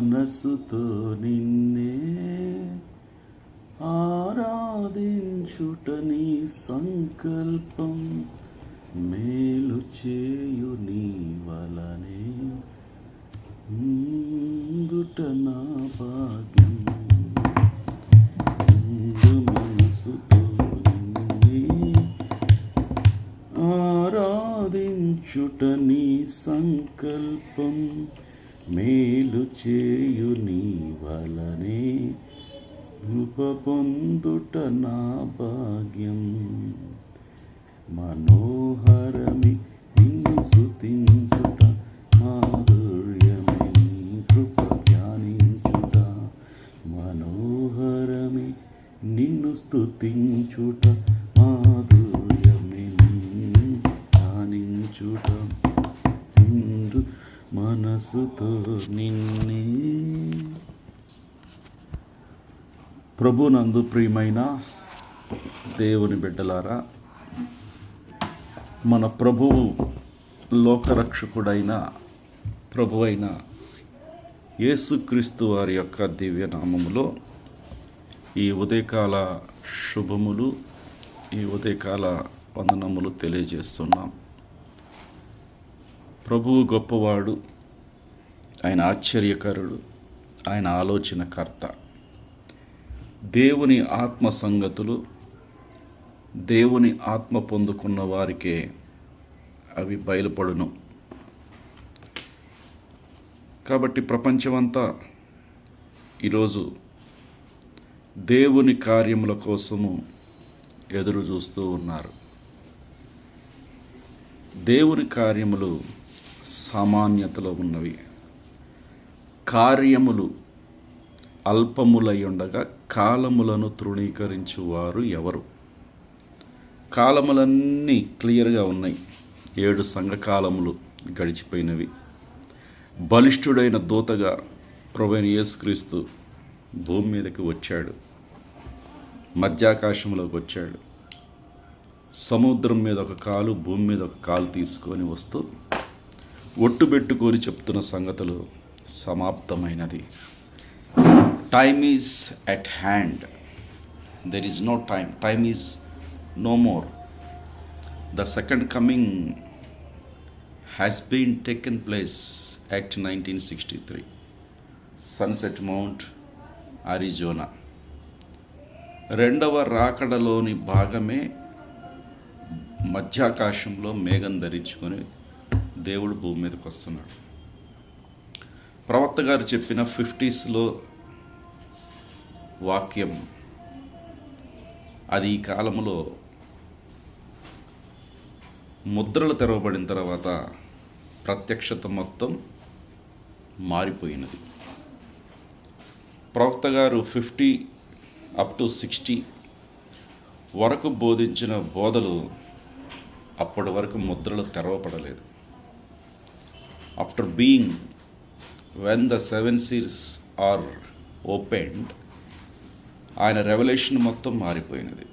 మనసుతో నిన్నే ఆరాధించుట నీ సంకల్పం మేలు చేయు నీ వలనే. ముందుట నా భాగ్యం ముందు మనసుతో నిన్నే ఆరాధించుట నీ సంకల్పం మేలు చేయు నీ వలనే కృప పొందుట నా భాగ్యం. మనోహరమి నిన్ను సుతించుట మాధుర్యమి నీ కృప ధ్యానించుట. మనోహరమి నిన్ను స్తుతించుట మనసుతో నిన్నే. ప్రభునందు ప్రియమైన దేవుని బిడ్డలారా మన ప్రభువు లోకరక్షకుడైన ప్రభు అయిన యేసుక్రీస్తు వారి యొక్క దివ్య నామములో ఈ ఉదయకాల శుభములు ఈ ఉదయకాల వందనములు తెలియజేస్తున్నాం. ప్రభువు గొప్పవాడు ఆయన ఆశ్చర్యకరుడు ఆయన ఆలోచనకర్త. దేవుని ఆత్మ సంగతులు దేవుని ఆత్మ పొందుకున్న వారికే అవి బయలుపడును. కాబట్టి ప్రపంచమంతా ఈరోజు దేవుని కార్యముల కోసము ఎదురు చూస్తూ ఉన్నారు. దేవుని కార్యములు సామాన్యతలో ఉన్నవి. కార్యములు అల్పములై ఉండగా కాలములను తృణీకరించువారు ఎవరు? కాలములన్నీ క్లియర్గా ఉన్నాయి. ఏడు సంఘకాలములు గడిచిపోయినవి. బలిష్ఠుడైన దూతగా ప్రొవైన యేసుక్రీస్తు భూమి మీదకి వచ్చాడు. మధ్యాకాశంలోకి వచ్చాడు. సముద్రం మీద ఒక కాలు భూమి మీద ఒక కాలు తీసుకొని వస్తూ ఒట్టు పెట్టుకొని చెప్తున్న సంగతులు సమాప్తమైనది. Time is at hand there is no time time is no more the second coming has been taken place act nineteen sixty three sunset mount Arizona రెండవ రాకడలోని భాగమే మధ్యాకాశంలో మేఘం ధరించుకొని దేవుడు భూమి మీదకి వస్తున్నాడు. ప్రవక్త గారు చెప్పిన ఫిఫ్టీస్లో వాక్యం అది ఈ కాలంలో ముద్రలు తెరవబడిన తర్వాత ప్రత్యక్షత మొత్తం మారిపోయినది. ప్రవక్త గారు ఫిఫ్టీ అప్ టు సిక్స్టీ వరకు బోధించిన బోధలు అప్పటి వరకు ముద్రలు తెరవబడలేదు. After being when the seven seals are opened ఆయన రెవల్యూషన్ మొత్తం మారిపోయినది.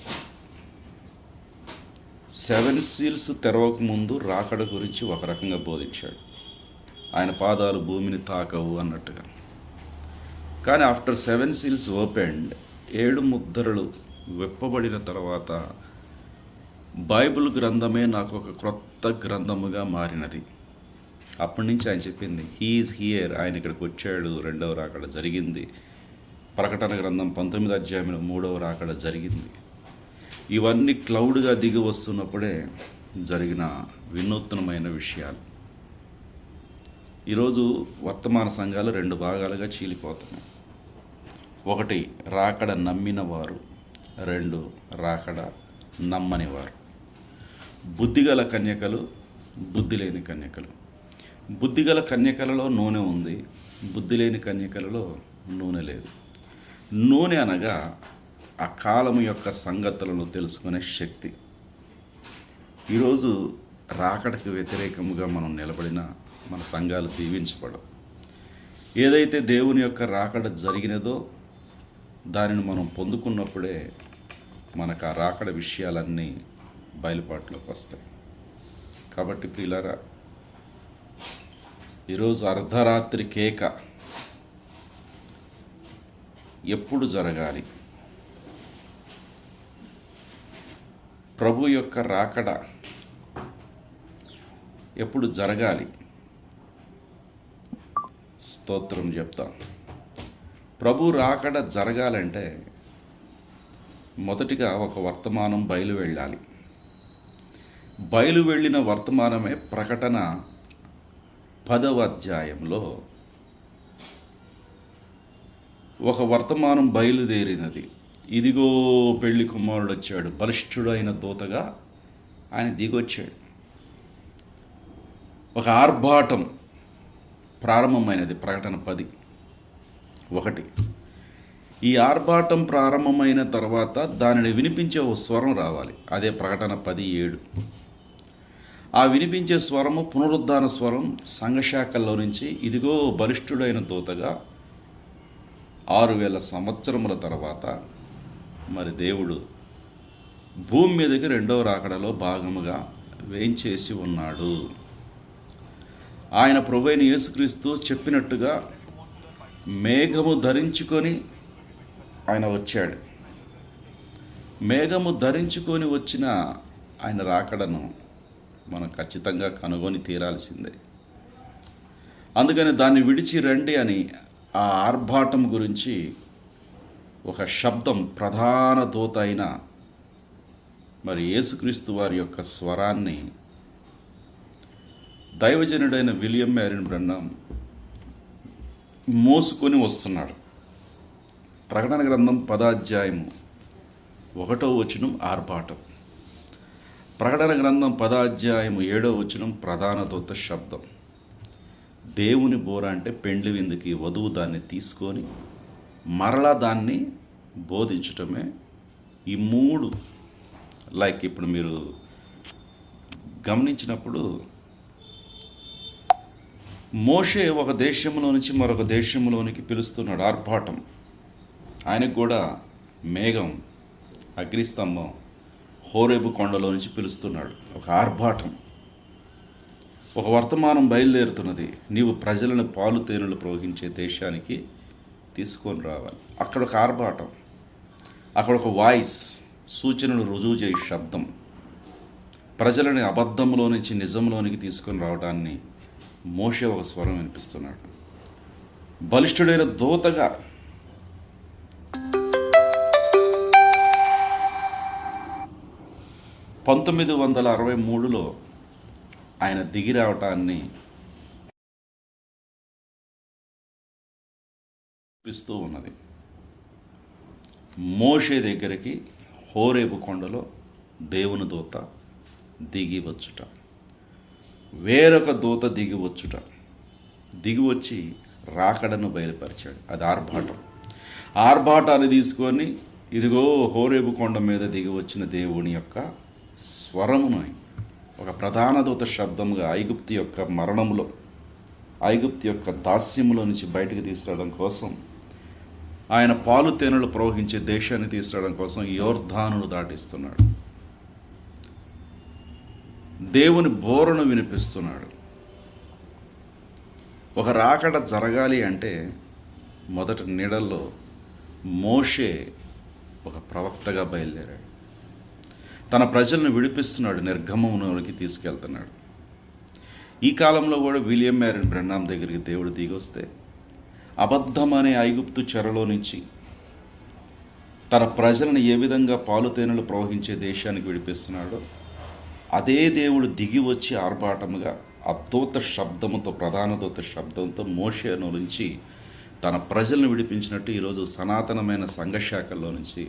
సెవెన్ సీల్స్ తెరవక ముందు రాకడ గురించి ఒక రకంగా బోధించాడు. ఆయన పాదాలు భూమిని తాకవు అన్నట్టుగా. కానీ ఆఫ్టర్ సెవెన్ సీల్స్ ఓపెన్డ్ ఏడు ముద్రలు విప్పబడిన తర్వాత బైబిల్ గ్రంథమే నాకు ఒక క్రొత్త గ్రంథముగా మారినది. అప్పటి నుంచి ఆయన చెప్పింది హీఈస్ హియర్ ఆయన ఇక్కడికి వచ్చాడు రెండవ రాకడ జరిగింది. ప్రకటన గ్రంథం పంతొమ్మిది అధ్యాయంలో మూడవ రాకడ జరిగింది. ఇవన్నీ క్లౌడ్గా దిగి వస్తున్నప్పుడే జరిగిన వినూత్నమైన విషయాలు. ఈరోజు వర్తమాన సంఘాలు రెండు భాగాలుగా చీలిపోతున్నాయి. ఒకటి రాకడ నమ్మిన వారు రెండు రాకడ నమ్మని వారు బుద్ధిగల కన్యకలు బుద్ధి లేని కన్యకలు. బుద్ధిగల కన్యకలలో నూనె ఉంది బుద్ధి లేని కన్యకలలో నూనె లేదు. నూనె అనగా ఆ కాలము యొక్క సంగతులను తెలుసుకునే శక్తి. ఈరోజు రాకడకు వ్యతిరేకముగా మనం నిలబడిన మన సంఘాలు దీవించబడవు. ఏదైతే దేవుని యొక్క రాకడ జరిగినదో దానిని మనం పొందుకున్నప్పుడే మనకు ఆ రాకడ విషయాలన్నీ బయలుపాటులోకి వస్తాయి. కాబట్టి ప్రియులారా ఈరోజు అర్ధరాత్రి కేక. ఎప్పుడు జరగాలి? ప్రభు యొక్క రాకడ ఎప్పుడు జరగాలి? స్తోత్రం చెప్తాం. ప్రభు రాకడ జరగాలంటే మొదటిగా ఒక వర్తమానం బయలు వెళ్ళాలి. బయలు వెళ్ళిన వర్తమానమే ప్రకటన పదవ అధ్యాయంలో ఒక వర్తమానం బయలుదేరినది. ఇదిగో పెళ్ళి కుమారుడు వచ్చాడు. బలిష్ఠుడైన దూతగా ఆయన దిగొచ్చాడు. ఒక ఆర్భాటం ప్రారంభమైనది ప్రకటన పది. ఒకటి. ఈ ఆర్భాటం ప్రారంభమైన తర్వాత దానిని వినిపించే ఓ స్వరం రావాలి. అదే ప్రకటన పది ఏడు. ఆ వినిపించే స్వరము పునరుద్ధాన స్వరం సంఘశాఖల్లో నుంచి ఇదిగో బలిష్ఠుడైన దూతగా ఆరు వేల సంవత్సరముల తర్వాత మరి దేవుడు భూమి మీదకి రెండవ రాకడలో భాగముగా వేయించేసి ఉన్నాడు. ఆయన ప్రభువైన యేసుక్రీస్తు చెప్పినట్టుగా మేఘము ధరించుకొని ఆయన వచ్చాడు. మేఘము ధరించుకొని వచ్చిన ఆయన రాకడను మనం ఖచ్చితంగా కనుగొని తీరాల్సిందే. అందుకని దాన్ని విడిచి రండి అని ఆ ఆర్భాటం గురించి ఒక శబ్దం ప్రధాన దూత అయిన మరి యేసుక్రీస్తు వారి యొక్క స్వరాన్ని దైవజనుడైన విలియం మ్యారిన్ బ్రహ్మం మోసుకొని వస్తున్నాడు. ప్రకటన గ్రంథం పదాధ్యాయము ఒకటో వచనం ఆర్భాటం. ప్రకటన గ్రంథం పదాధ్యాయము ఏడో వచనం ప్రధాన దూత శబ్దం. దేవుని బోర అంటే పెండ్లి విందుకి వధువు దాన్ని తీసుకొని మరలా దాన్ని బోధించటమే ఈ మూడు. లైక్ ఇప్పుడు మీరు గమనించినప్పుడు మోషే ఒక దేశంలో నుంచి మరొక దేశంలోనికి పిలుస్తున్నాడు ఆర్భాటం. ఆయనకు కూడా మేఘం అగ్నిస్తంభం హోరేబు కొండలో నుంచి పిలుస్తున్నాడు. ఒక ఆర్భాటం. ఒక వర్తమానం బయలుదేరుతున్నది. నీవు ప్రజలను పాలు తేనెలు ప్రోగించే దేశానికి తీసుకొని రావాలి. అక్కడ ఒక ఆర్భాటం. అక్కడ ఒక వాయిస్ సూచనలు రుజువు చేయి శబ్దం. ప్రజలని అబద్ధంలో నుంచి నిజంలోనికి తీసుకొని రావడాన్ని మోషే ఒక స్వరం వినిపిస్తున్నాడు. బలిష్ఠుడైన దూతగా పంతొమ్మిది వందల అరవై మూడులో ఆయన దిగి రావటాన్ని చూపిస్తూ ఉన్నది. మోషే దగ్గరికి హోరేపు కొండలో దేవుని దూత దిగి వచ్చుట. వేరొక దూత దిగి వచ్చుట. దిగి వచ్చి రాకడను బయలుపరిచాడు. అది ఆర్భాటం. ఆర్భాటాన్ని తీసుకొని ఇదిగో హోరేబు కొండ మీద దిగి వచ్చిన దేవుని యొక్క స్వరమును ఒక ప్రధాన దూత శబ్దముగా ఐగుప్తి యొక్క మరణములో ఐగుప్తి యొక్క దాస్యములో నుంచి బయటకు తీసుకురావడం కోసం ఆయన పాలు తేనెలు ప్రవహించే దేశాన్ని తీసుకురావడం కోసం యోర్ధానును దాటిస్తున్నాడు. దేవుని బోరను వినిపిస్తున్నాడు. ఒక రాకడ జరగాలి అంటే మొదటి నీడల్లో మోషే ఒక ప్రవక్తగా బయలుదేరాడు. తన ప్రజలను విడిపిస్తున్నాడు నిర్గమంలోకి తీసుకెళ్తున్నాడు. ఈ కాలంలో కూడా విలియం మ్యారిన్ బ్రెన్నాం దగ్గరికి దేవుడు దిగొస్తే అబద్ధం అనే ఐగుప్తు చెరలో నుంచి తన ప్రజలను ఏ విధంగా పాలు తేనెలు ప్రవహించే దేశానికి విడిపిస్తున్నాడో అదే దేవుడు దిగి వచ్చి ఆర్భాటముగా అద్భుత శబ్దముతో ప్రధాన దూత శబ్దంతో మోషేను నుంచి తన ప్రజలను విడిపించినట్టు ఈరోజు సనాతనమైన సంఘశాఖల్లో నుంచి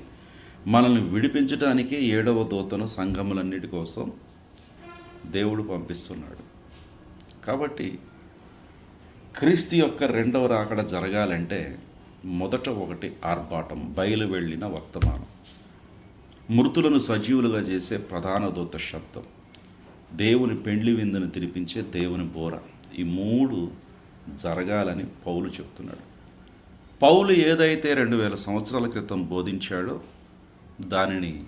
మనల్ని విడిపించడానికే ఏడవ దూతను సంఘములన్నిటి కోసం దేవుడు పంపిస్తున్నాడు. కాబట్టి క్రీస్తు యొక్క రెండవ రాకడ జరగాలంటే మొదట ఒకటి ఆర్భాటం బయలు వెళ్ళిన వర్తమానం. మృతులను సజీవులుగా చేసే ప్రధాన దూత శబ్దం. దేవుని పెండ్లి విందును తినిపించే దేవుని బోర. ఈ మూడు జరగాలని పౌలు చెప్తున్నాడు. పౌలు ఏదైతే రెండు వేల సంవత్సరాల క్రితం బోధించాడో దానిని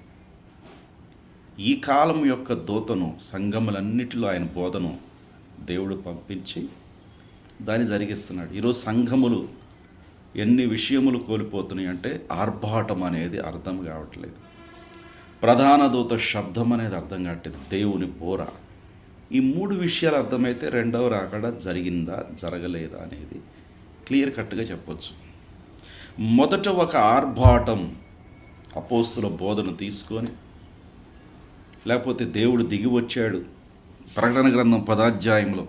ఈ కాలం యొక్క దూతను సంఘములన్నిటిలో ఆయన బోధను దేవుడు పంపించి దాన్ని జరిగిస్తున్నాడు. ఈరోజు సంఘములు ఎన్ని విషయములు కోల్పోతున్నాయి అంటే ఆర్భాటం అనేది అర్థం కావట్లేదు. ప్రధాన దూత శబ్దం అనేది అర్థం కావట్లేదు. దేవుని బోర. ఈ మూడు విషయాలు అర్థమైతే రెండవ రాకడ జరిగిందా జరగలేదా అనేది క్లియర్ కట్గా చెప్పొచ్చు. మొదట ఒక ఆర్భాటం అపోస్తుల బోధన తీసుకొని లేకపోతే దేవుడు దిగి వచ్చాడు. ప్రకటన గ్రంథం పదాధ్యాయంలో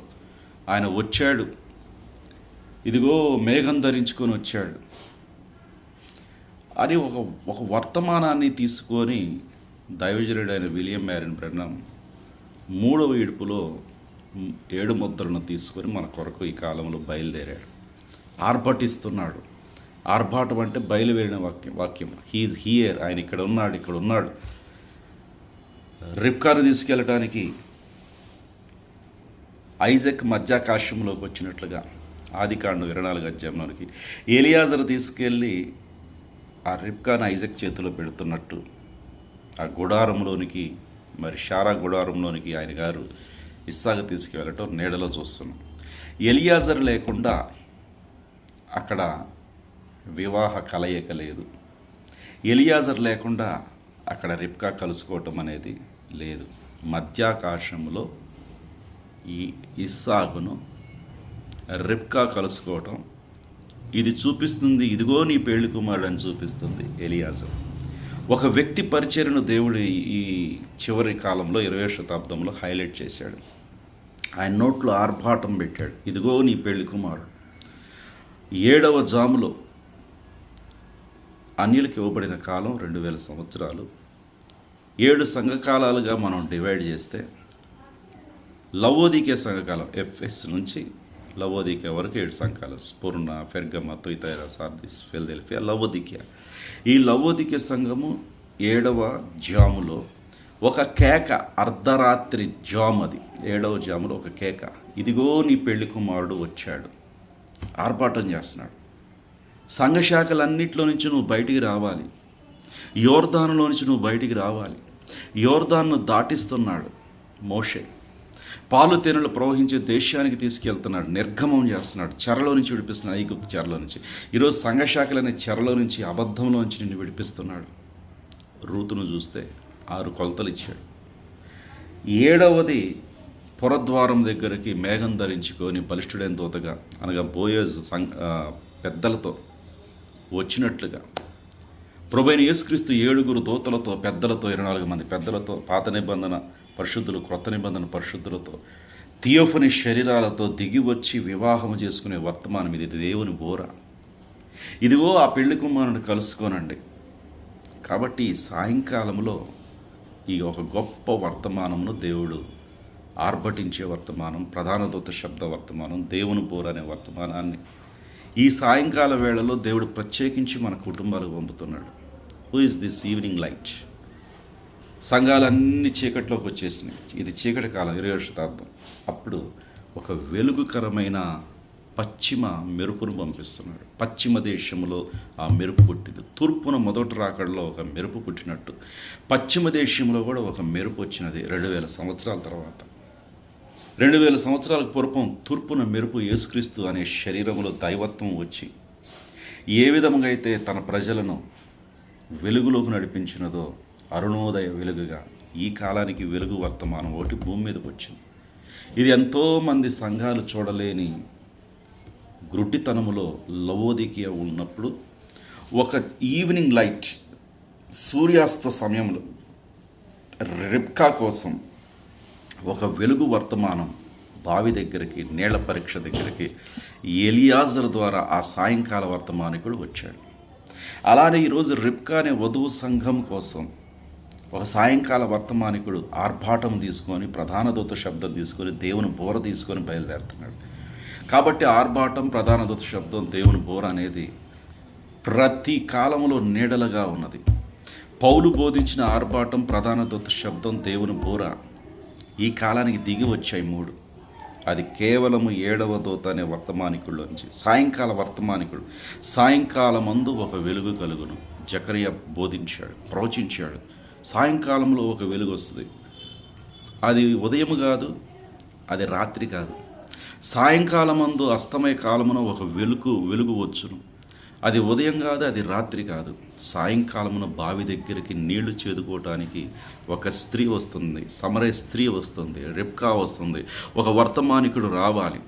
ఆయన వచ్చాడు. ఇదిగో మేఘం ధరించుకొని వచ్చాడు. అని ఒక ఒక వర్తమానాన్ని తీసుకొని దైవజనుడైన విలియం మ్యారిన్ బ్రెన్నం మూడవ ఇడుపులో ఏడు ముద్రలను తీసుకొని మన కొరకు ఈ కాలంలో బయలుదేరాడు. ఆర్భటిస్తున్నాడు. ఆర్భాటం అంటే బయలువేరిన వాక్యం వాక్యం. హీఈస్ హియర్ ఆయన ఇక్కడ ఉన్నాడు ఇక్కడ ఉన్నాడు. రిప్కాను తీసుకెళ్ళటానికి ఐజక్ మధ్యాకాశంలోకి వచ్చినట్లుగా ఆదికాండం ఇరవై నాలుగు అధ్యాయంలోనికి ఏలియాజరు తీసుకెళ్ళి ఆ రిప్కాను ఐజక్ చేతిలో పెడుతున్నట్టు ఆ గుడారంలోనికి మరి షారా గుడారంలోనికి ఆయన గారు ఇస్సాగ తీసుకువెళ్ళటం నీడలో చూస్తున్నాం. ఎలియాజర్ లేకుండా అక్కడ వివాహ కలయిక లేదు. ఎలియాజర్ లేకుండా అక్కడ రిప్కా కలుసుకోవటం అనేది లేదు. మధ్యాకాశంలో ఈ ఇస్సాకును రిప్కా కలుసుకోవటం ఇది చూపిస్తుంది ఇదిగో నీ పెళ్ళి కుమారుడు అని చూపిస్తుంది ఎలియాజర్. ఒక వ్యక్తి పరిచయను దేవుడు ఈ చివరి కాలంలో ఇరవై శతాబ్దంలో హైలైట్ చేశాడు. ఆయన నోట్లో ఆర్భాటం పెట్టాడు. ఇదిగో నీ పెళ్ళి కుమారుడు. ఏడవ జాములో అన్యులకు ఇవ్వబడిన కాలం రెండు వేల సంవత్సరాలు. ఏడు సంఘకాలాలుగా మనం డివైడ్ చేస్తే లవోదికే సంఘకాలం ఎఫ్ఎస్ నుంచి లవోదికే వరకు ఏడు సంఘాలు స్పూర్ణ ఫెర్గమ తుయితైర సార్దిస్ ఫిల్దెల్ఫియా లవోదికియా. ఈ లవోదికే సంఘము ఏడవ జాములో ఒక కేక అర్ధరాత్రి జామ్ అది. ఏడవ జాములో ఒక కేక. ఇదిగో నీ పెళ్ళి కుమారుడు వచ్చాడు. ఆర్భాటం చేస్తున్నాడు. సంఘశాఖలన్నింటిలో నుంచి నువ్వు బయటికి రావాలి. యోర్ధానులో నుంచి నువ్వు బయటికి రావాలి. యోర్దాన్ను దాటిస్తున్నాడు మోషే. పాలు తేనెలు ప్రవహించే దేశానికి తీసుకెళ్తున్నాడు. నిర్గమం చేస్తున్నాడు. చెరలో నుంచి విడిపిస్తున్నాడు. ఐగుప్తు చెరలో నుంచి. ఈరోజు సంఘశాఖలనే చెరలో నుంచి అబద్ధంలో నుంచి నిన్ను విడిపిస్తున్నాడు. రూతును చూస్తే ఆరు కొలతలు ఇచ్చాడు. ఏడవది పురద్వారం దగ్గరికి మేఘం ధరించుకొని బలిష్ఠుడైన దూతగా అనగా బోయేజ్ సంఘ పెద్దలతో వచ్చినట్లుగా. ప్రభైన యేసుక్రీస్తు ఏడుగురు దోతలతో పెద్దలతో ఇరవై నాలుగు మంది పెద్దలతో పాత నిబంధన పరిశుద్ధులు క్రొత్త నిబంధన పరిశుద్ధులతో థియోఫని శరీరాలతో దిగి వచ్చి వివాహం చేసుకునే వర్తమానం ఇది. దేవుని బోర ఇదిగో ఆ పెళ్ళి కుమారుని కలుసుకోనండి. కాబట్టి సాయంకాలంలో ఈ ఒక గొప్ప వర్తమానమును దేవుడు ఆర్భటించే వర్తమానం ప్రధాన దూత శబ్ద వర్తమానం దేవుని బోర అనే వర్తమానాన్ని ఈ సాయంకాల వేళలో దేవుడు ప్రత్యేకించి మన కుటుంబాలకు పంపుతున్నాడు. Who is this evening light సంఘాలన్నీ చీకట్లోకి వచ్చేసినాయి. ఇది చీకటి కాలం ఇరవై శతాబ్దం. అప్పుడు ఒక వెలుగుకరమైన పశ్చిమ మెరుపును పంపిస్తున్నాడు. పశ్చిమ దేశంలో ఆ మెరుపు పుట్టింది. తూర్పున మొదటి రాకడలో ఒక మెరుపు పుట్టినట్టు. పశ్చిమ దేశంలో కూడా ఒక మెరుపు వచ్చినది రెండు వేల సంవత్సరాల తర్వాత. రెండు వేల సంవత్సరాలకు పూర్వం తూర్పున మెరుపు యేసుక్రీస్తు అనే శరీరంలో దైవత్వం వచ్చి ఏ విధముగా అయితే తన ప్రజలను వెలుగులోకి నడిపించినదో అరుణోదయ వెలుగుగా ఈ కాలానికి వెలుగు వర్తమానం ఒకటి భూమి మీదకి వచ్చింది. ఇది ఎంతోమంది సంఘాలు చూడలేని గ్రుడ్డితనములో లవోదికియ ఉన్నప్పుడు ఒక ఈవినింగ్ లైట్ సూర్యాస్త సమయంలో రిబ్కా కోసం ఒక వెలుగు వర్తమానం బావి దగ్గరికి నీళ్ళ పరీక్ష దగ్గరికి ఎలియాజర్ ద్వారా ఆ సాయంకాల వర్తమానికుడు వచ్చాడు. అలానే ఈరోజు రిబ్కా అనే వధువు సంఘం కోసం ఒక సాయంకాల వర్తమానికుడు ఆర్భాటం తీసుకొని ప్రధాన దూత శబ్దం తీసుకొని దేవుని బోర తీసుకొని బయలుదేరుతున్నాడు. కాబట్టి ఆర్భాటం ప్రధాన దూత శబ్దం దేవుని బోర అనేది ప్రతి కాలంలో నీడలుగా ఉన్నది. పౌలు బోధించిన ఆర్భాటం ప్రధాన దూత శబ్దం దేవుని బోర ఈ కాలానికి దిగి వచ్చాయి మూడు. అది కేవలము ఏడవ దూత అనే వర్తమానికుల్లోంచి సాయంకాల వర్తమానికుడు. సాయంకాలమందు ఒక వెలుగు కలుగును. జకరియ బోధించాడు ప్రవచించాడు. సాయంకాలంలో ఒక వెలుగు వస్తుంది. అది ఉదయం కాదు అది రాత్రి కాదు. సాయంకాలమందు అస్తమయ కాలమున ఒక వెలుగు వెలుగు వచ్చును. అది ఉదయం కాదు అది రాత్రి కాదు. సాయంకాలమున బావి దగ్గరికి నీళ్ళు చేదుకోవటానికి ఒక స్త్రీ వస్తుంది సమరే స్త్రీ వస్తుంది రెప్కా వస్తుంది. ఒక వర్తమానికుడు రావాలి.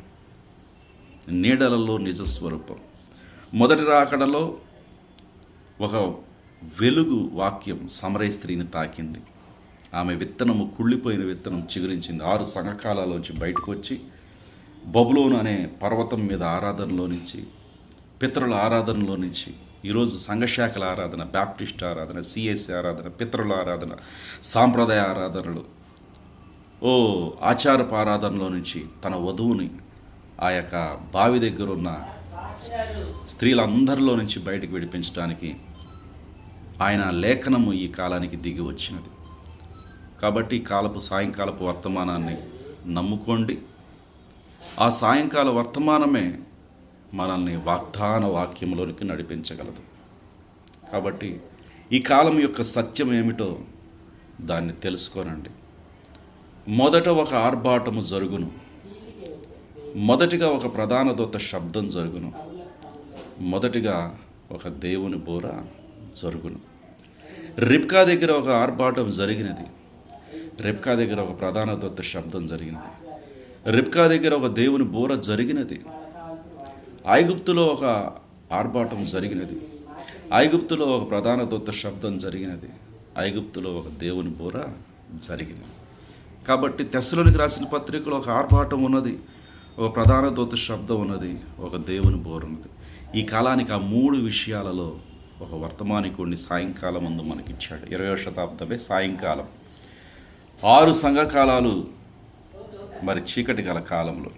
నీడలలో నిజస్వరూపం మొదటి రాకడలో ఒక వెలుగు వాక్యం సమరయ స్త్రీని తాకింది. ఆమె విత్తనము కుళ్ళిపోయిన విత్తనం చిగురించింది. ఆరు సంఘకాలలోంచి బయటకు వచ్చి బబులోను అనే పర్వతం మీద ఆరాధనలో నుంచి పితరుల ఆరాధనలో నుంచి ఈరోజు సంఘశాఖల ఆరాధన బ్యాప్టిస్ట్ ఆరాధన సిఎస్సి ఆరాధన పితరుల ఆరాధన సాంప్రదాయ ఆరాధనలు. ఓ ఆచారపు ఆరాధనలో నుంచి తన వధువుని ఆ యొక్క బావి దగ్గర ఉన్న స్త్రీలందరిలో నుంచి బయటకు విడిపించడానికి ఆయన లేఖనము ఈ కాలానికి దిగి వచ్చినది. కాబట్టి కాలపు సాయంకాలపు వర్తమానాన్ని నమ్ముకోండి. ఆ సాయంకాల వర్తమానమే మనల్ని వాగ్దాన వాక్యంలోనికి నడిపించగలదు. కాబట్టి ఈ కాలం యొక్క సత్యం ఏమిటో దాన్ని తెలుసుకోనండి. మొదట ఒక ఆర్భాటము జరుగును. మొదటిగా ఒక ప్రధాన దూత శబ్దం జరుగును. మొదటిగా ఒక దేవుని బోర జరుగును. రిప్కా దగ్గర ఒక ఆర్భాటం జరిగినది. రిప్కా దగ్గర ఒక ప్రధాన దూత శబ్దం జరిగినది. రిప్కా దగ్గర ఒక దేవుని బోర జరిగినది. ఐగుప్తులో ఒక ఆర్భాటం జరిగినది. ఐగుప్తులో ఒక ప్రధాన దూత శబ్దం జరిగినది. ఐగుప్తులో ఒక దేవుని బోర జరిగినది. కాబట్టి తెస్సలోనికి రాసిన పత్రికలో ఒక ఆర్భాటం ఉన్నది. ఒక ప్రధాన దూత శబ్దం ఉన్నది. ఒక దేవుని బోర ఉన్నది. ఈ కాలానికి ఆ మూడు విషయాలలో ఒక వర్తమానికుడిని సాయంకాలం అందు మనకిచ్చాడు. ఇరవై శతాబ్దమే సాయంకాలం. ఆరు సంఘకాలాలు మరి చీకటి గల కాలంలో.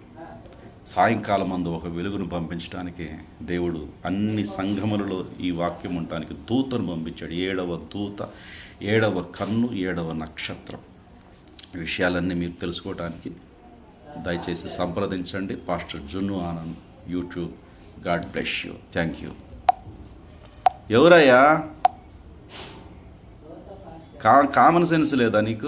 సాయంకాలం అందు ఒక వెలుగును పంపించడానికి దేవుడు అన్ని సంఘములలో ఈ వాక్యం ఉండటానికి దూతను పంపించాడు. ఏడవ దూత ఏడవ కన్ను ఏడవ నక్షత్రం. విషయాలన్నీ మీరు తెలుసుకోవడానికి దయచేసి సంప్రదించండి. Pastor Junnu Anand YouTube. God bless you. Thank you. ఎవరయ్యా? కా కామన్ సెన్స్ లేదా నీకు?